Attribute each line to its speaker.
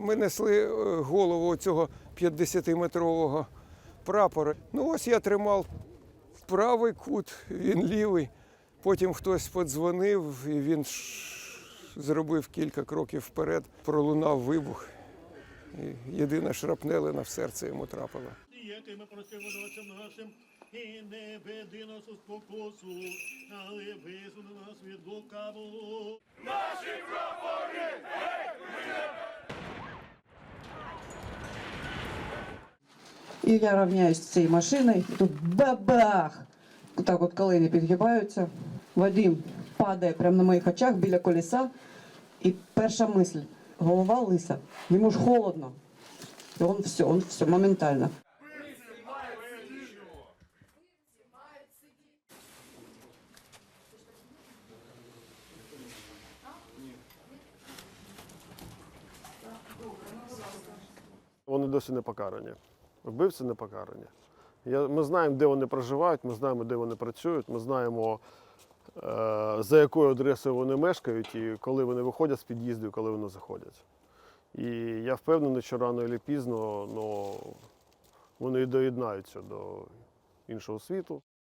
Speaker 1: Ми несли е, голову цього 50-метрового прапора. Ну ось я тримав правий кут, він лівий. Потім хтось подзвонив, і він зробив кілька кроків вперед, пролунав вибух. І єдина шрапнелина в серце йому трапила.
Speaker 2: Ми просимо нашим, і не веди нас у спокусу, але визволи нас від лукавого.
Speaker 3: І я рівняюсь з цією машиною, і тут бабах! Так от колени підгибаються. Вадим падає прямо на моїх очах біля колеса. І перша мисль голова лиса. Йому ж холодно. І він все, він все моментально.
Speaker 4: Вони досі не покарані. Вбивці не покарані. Я, ми знаємо, де вони проживають, ми знаємо, де вони працюють, ми знаємо, е, за якою адресою вони мешкають, і коли вони виходять з під'їзду, і коли вони заходять. І я впевнений, що рано чи пізно ну, вони доєднаються до іншого світу.